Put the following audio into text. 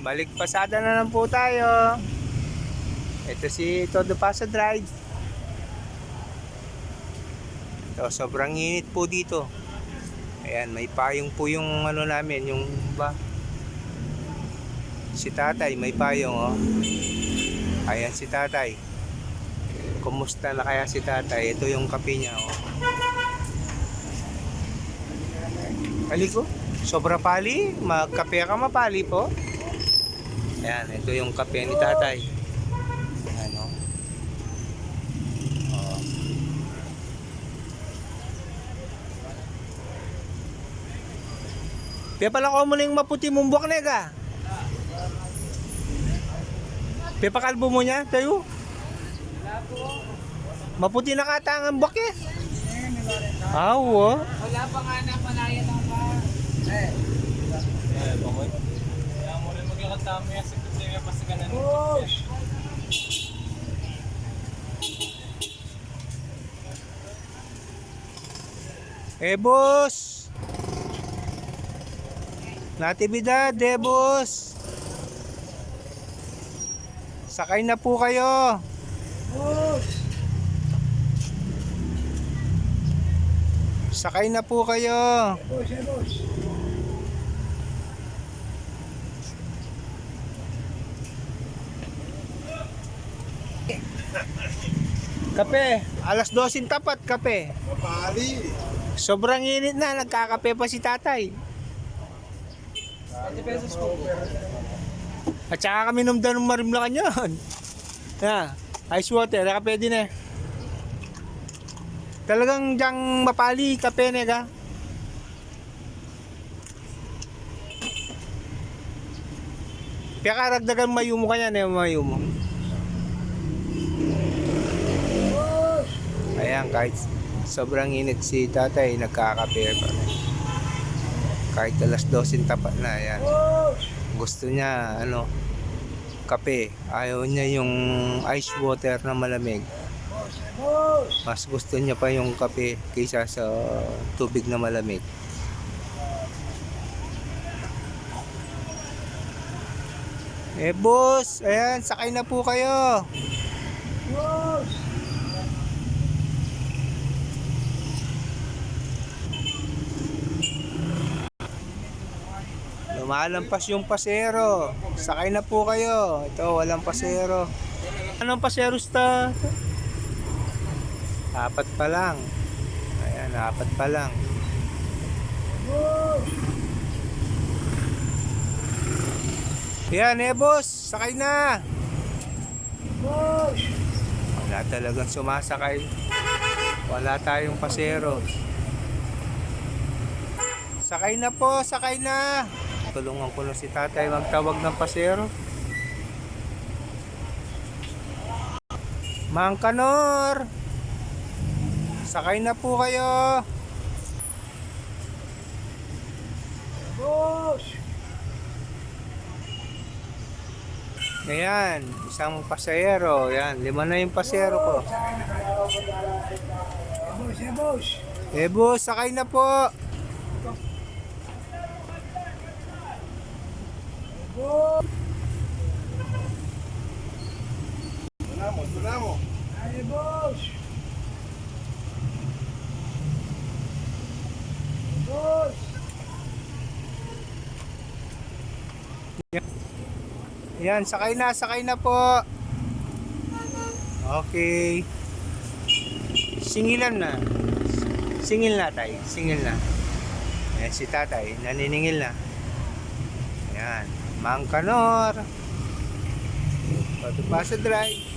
Balik pasada na lang po tayo. Ito si Todo Pasa Drive. Ito, sobrang init po dito. Ayan, may payong po yung ano namin, yung ba? Si tatay, may payong oh. Ayan si tatay. Kumusta na kaya si tatay? Ito yung kape niya oh. Aliko, sobra pali. Magkape ka mapali po. Ayan, ito yung kape ni tatay. Ano? Oh. Kaya pala ko muling maputi mong buwak nega. Kaya pa kalbo mo niya, tayo. Maputi na kata ang buwak eh. Awo. Wala pa nga na panayad ang pa. Eh. Kaya magkakatama yung sekretary pa sa kanan. Push! Eh, boss. Natividad, eh, boss. Sakay na po kayo. Push! Sakay na po kayo. Push, eh, push. Kape. Alas 12 tapat, kape. Mapali. Sobrang init na. Nagkakape pa si tatay. 20 pesos po. At saka kami numdan ng marimlakan yun. Yeah. Ice water. Kape din eh. Talagang diyang mapali kape nega. Kaya karagdagan mayumo ka yan eh, mayumo. Ayan, kahit sobrang init si tatay, nagkakape pa rin. Kahit alas 12 tapat na. Push! Gusto niya, ano, kape. Ayaw niya yung ice water na malamig. Mas gusto niya pa yung kape kaysa sa tubig na malamig. Eh boss, ayan, sakay na po kayo. Push! Lumalampas yung pasero. Sakay na po kayo. Ito, walang pasero. Anong pasero sta? Apat pa lang. Ayan, apat pa lang. Yan eh boss, sakay na. Wala talagang sumasakay. Wala tayong pasero. Sakay na po, sakay na. Tulungan ko na si tatay magtawag ng pasero. Mang Kanor! Sakay na po kayo. Push! Ayan, isang pasahero. Yan, lima na yung pasahero ko. Eh, eh. Eh boss, sakay na po. Tunamo, tunamo. Eh, push! Push! Yan, sakay na, sakay na po. Okay. Singilan na. Singil na tayo, singil na. Ayan si tatay, naniningil na. Yan, Mang Kanor. Pato pa sa drive.